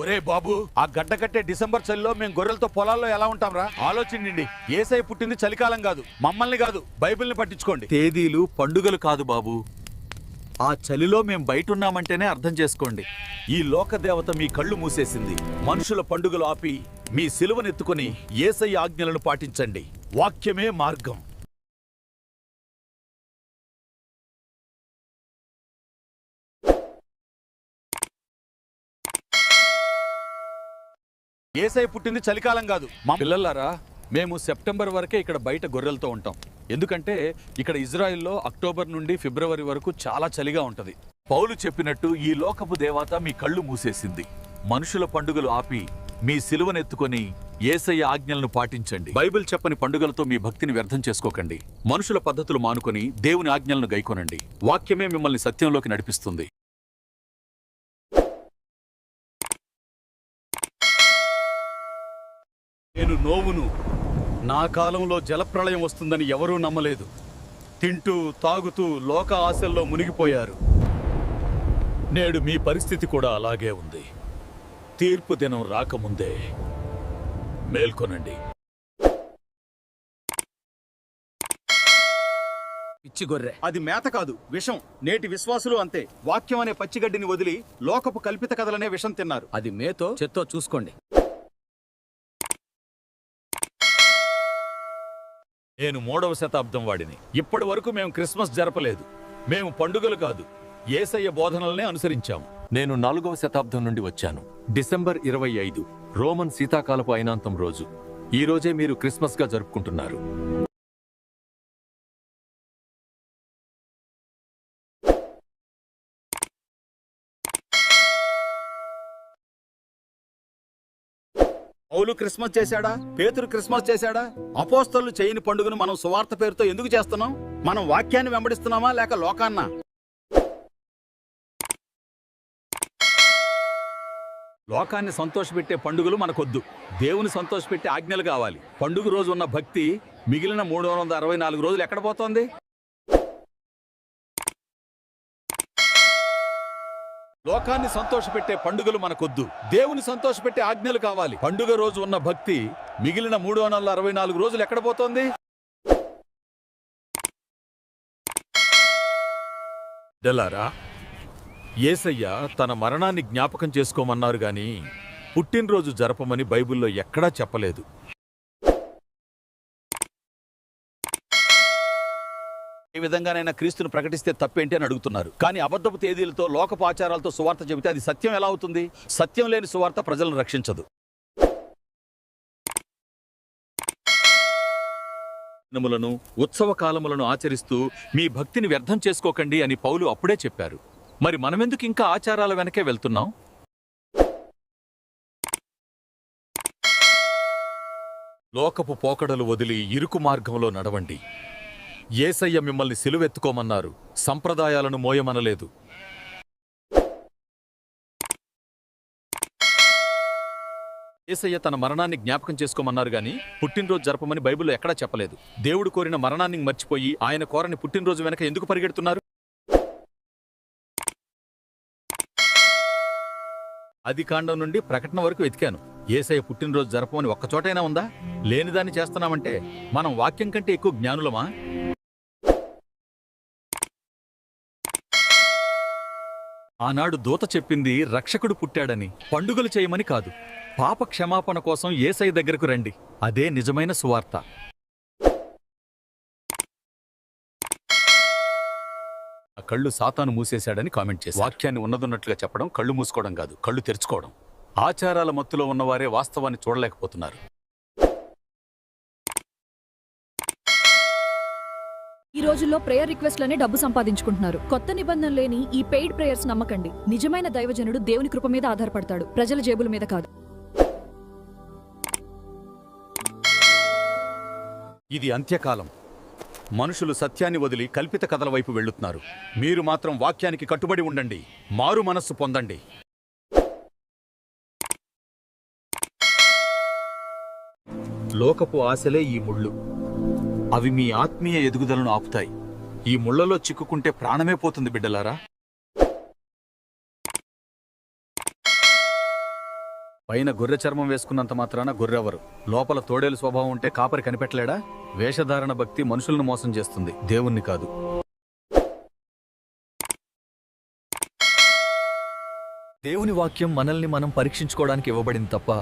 ఒరే బాబు ఆ గడ్డ కట్టే డిసెంబర్ చలిలో మేము గొర్రెలతో పొలాల్లో ఎలా ఉంటాంరా? ఆలోచించండి. ఏసై పుట్టింది చలికాలం కాదు మమ్మల్ని కాదు బైబిల్ని పట్టించుకోండి. తేదీలు పండుగలు కాదు బాబు. ఆ చలిలో మేం బయటున్నామంటేనే అర్థం చేసుకోండి. ఈ లోకదేవత మీ కళ్ళు మూసేసింది. మనుషుల పండుగలు ఆపి మీ సిలువనెత్తుకుని ఏసై ఆజ్ఞలను పాటించండి. వాక్యమే మార్గం. ఏసై పుట్టింది చలికాలం కాదు. మా పిల్లలారా మేము సెప్టెంబర్ వరకే ఇక్కడ బయట గొర్రెలతో ఉంటాం. ఎందుకంటే ఇక్కడ ఇజ్రాయెల్లో అక్టోబర్ నుండి ఫిబ్రవరి వరకు చాలా చలిగా ఉంటది. పౌలు చెప్పినట్టు ఈ లోకపు దేవత మీ కళ్ళు మూసేసింది. మనుషుల పండుగలు ఆపి మీ సిలువనెత్తుకొని ఏసయ్య ఆజ్ఞలను పాటించండి. బైబిల్ చెప్పని పండుగలతో మీ భక్తిని వ్యర్థం చేసుకోకండి. మనుషుల పద్ధతులు మానుకొని దేవుని ఆజ్ఞలను గైకొనండి. వాక్యమే మిమ్మల్ని సత్యంలోకి నడిపిస్తుంది. నేను నోవును. నా కాలంలో జలప్రళయం వస్తుందని ఎవరూ నమ్మలేదు. తింటూ తాగుతూ లోక ఆశల్లో మునిగిపోయారు. నేడు మీ పరిస్థితి కూడా అలాగే ఉంది. తీర్పు దినం రాకముందే మేల్కొనండి. పిచ్చి గొర్రె. అది మేత కాదు విషం. నేటి విశ్వాసులు అంతే. వాక్యం అనే పచ్చిగడ్డిని వదిలి లోకపు కల్పిత కథలనే విషం తిన్నారు. అది మేతో చెత్తో చూసుకోండి. నేను మూడవ శతాబ్దం వాడిని. ఇప్పటి వరకు మేము క్రిస్మస్ జరపలేదు. మేము పండుగలు కాదు. ఏసయ్య బోధనలనే అనుసరించాం నేను నాలుగవ శతాబ్దం నుండి వచ్చాను. డిసెంబర్ ఇరవై ఐదు రోమన్ శీతాకాలపు అయినాంతం రోజు. ఈ రోజే మీరు క్రిస్మస్గా జరుపుకుంటున్నారు. పౌలు క్రిస్మస్ చేశాడా? పేతురు క్రిస్మస్ చేశాడా? అపోస్తలు చేయని పండుగను మనం సువార్త పేరుతో ఎందుకు చేస్తున్నాం? మనం వాక్యాన్ని వెంబడిస్తున్నామా లేక లోకాన్న? లోకాన్ని సంతోషపెట్టే పండుగలు మనకొద్దు. దేవుని సంతోషపెట్టే ఆజ్ఞలు కావాలి. పండుగ రోజు ఉన్న భక్తి మిగిలిన మూడు వందల అరవై నాలుగు రోజులు ఎక్కడ పోతోంది? లోకాన్ని సంతోషపెట్టే పండుగలు మనకొద్దు. దేవుని సంతోషపెట్టే ఆజ్ఞలు కావాలి. పండుగ రోజు ఉన్న భక్తి మిగిలిన మూడు వందల అరవై నాలుగు రోజులు ఎక్కడ పోతోంది? డెలారా ఏసయ్య తన మరణాన్ని జ్ఞాపకం చేసుకోమన్నారు గాని పుట్టినరోజు జరపమని బైబిల్లో ఎక్కడా చెప్పలేదు. ఏ విధంగానైనా క్రీస్తును ప్రకటిస్తే తప్పేంటి అని అడుగుతున్నారు. కానీ అబద్ధపు తేదీలతో లోకపు ఆచారాలతో సువార్త చెబితే అది సత్యం ఎలా అవుతుంది? సత్యం లేని సువార్త ప్రజలను రక్షించదు. దినములను ఉత్సవ కాలములను ఆచరిస్తూ మీ భక్తిని వ్యర్థం చేసుకోకండి అని పౌలు అప్పుడే చెప్పారు. మరి మనమెందుకు ఇంకా ఆచారాల వెనకే వెళ్తున్నాం? లోకపు పోకడలు వదిలి ఇరుకు మార్గంలో నడవండి. ఏసయ్య మిమ్మల్ని సిలువెత్తుకోమన్నారు. సంప్రదాయాలను మోయమనలేదు. ఏసయ్య తన మరణాన్ని జ్ఞాపకం చేసుకోమన్నారు గాని పుట్టినరోజు జరపమని బైబిల్లో ఎక్కడా చెప్పలేదు. దేవుడు కోరిన మరణాన్ని మర్చిపోయి ఆయన కోరని పుట్టినరోజు వెనక ఎందుకు పరిగెడుతున్నారు? అది కాండం నుండి ప్రకటన వరకు వెతికాను. ఏసయ్య పుట్టినరోజు జరపమని ఒక్కచోటైనా ఉందా? లేనిదాన్ని చేస్తున్నామంటే మనం వాక్యం కంటే ఎక్కువ జ్ఞానులమా? ఆనాడు దూత చెప్పింది రక్షకుడు పుట్టాడని. పండుగలు చేయమని కాదు. పాప క్షమాపణ కోసం ఏసై దగ్గరకు రండి. అదే నిజమైన సువార్త. ఆ కళ్ళు సాతాను మూసేశాడని కామెంట్ చేసి వాక్యాన్ని ఉన్నదున్నట్లుగా చెప్పడం కళ్ళు మూసుకోవడం కాదు కళ్ళు తెరుచుకోవడం. ఆచారాల మత్తులో ఉన్నవారే వాస్తవాన్ని చూడలేకపోతున్నారు. ఈ రోజుల్లో ప్రేయర్ రిక్వెస్ట్లనే డబ్బు సంపాదించుకుంటున్నారు. కొత్త నిబంధన లేని ఈ పెయిడ్ ప్రేయర్స్ నమ్మకండి. నిజమైన దైవజనుడు దేవుని కృప మీద ఆధారపడతాడు. ప్రజల జేబుల మీద కాదు. ఇది అంత్యకాలం. మనుషులు సత్యాన్ని వదిలి కల్పిత కథల వైపు వెళ్ళుతున్నారు. మీరు మాత్రం వాక్యానికి కట్టుబడి ఉండండి. మారు మనస్సు పొందండి. లోకపు ఆశలే ఈ ముళ్ళు. అవి మీ ఆత్మీయ ఎదుగుదలను ఆపుతాయి. ఈ ముళ్ళలో చిక్కుకుంటే ప్రాణమే పోతుంది బిడ్డలారా. పైన గొర్రె చర్మం వేసుకున్నంత మాత్రాన గొర్రెవరు. లోపల తోడేలు స్వభావం ఉంటే కాపరి కనిపెట్టలేడా? వేషధారణ భక్తి మనుషులను మోసం చేస్తుంది. దేవుణ్ణి కాదు. దేవుని వాక్యం మనల్ని మనం పరీక్షించుకోవడానికి ఇవ్వబడింది తప్ప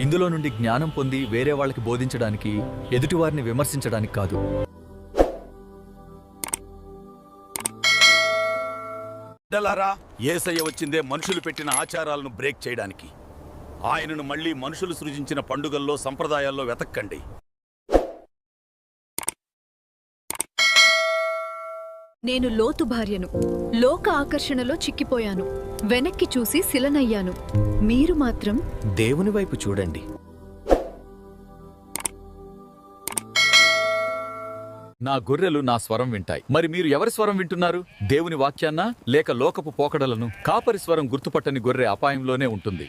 ఇందులో నుండి జ్ఞానం పొంది వేరే వాళ్ళకి బోధించడానికి ఎదుటివారిని విమర్శించడానికి కాదు. బిడ్డలారా ఏసయ్య వచ్చిందే మనుషులు పెట్టిన ఆచారాలను బ్రేక్ చేయడానికి. ఆయనను మళ్ళీ మనుషులు సృజించిన పండుగల్లో సంప్రదాయాల్లో వెతక్కండి. నేను లోతు భార్యను లోక ఆకర్షణలో చిక్కిపోయాను. వెనక్కి చూసి శిలనయ్యాను. మీరు మాత్రం దేవుని వైపు చూడండి. నా గొర్రెలు నా స్వరం వింటాయి. మరి మీరు ఎవరి స్వరం వింటున్నారు? దేవుని వాక్యాన్న లేక లోకపు పోకడలను కాపరి స్వరం గుర్తుపట్టని గొర్రె అపాయంలోనే ఉంటుంది.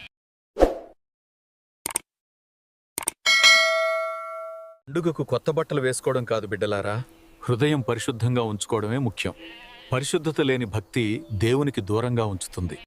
పండుగకు కొత్త బట్టలు వేసుకోవడం కాదు బిడ్డలారా. హృదయం పరిశుద్ధంగా ఉంచుకోవడమే ముఖ్యం. పరిశుద్ధత లేని భక్తి దేవునికి దూరంగా ఉంచుతుంది.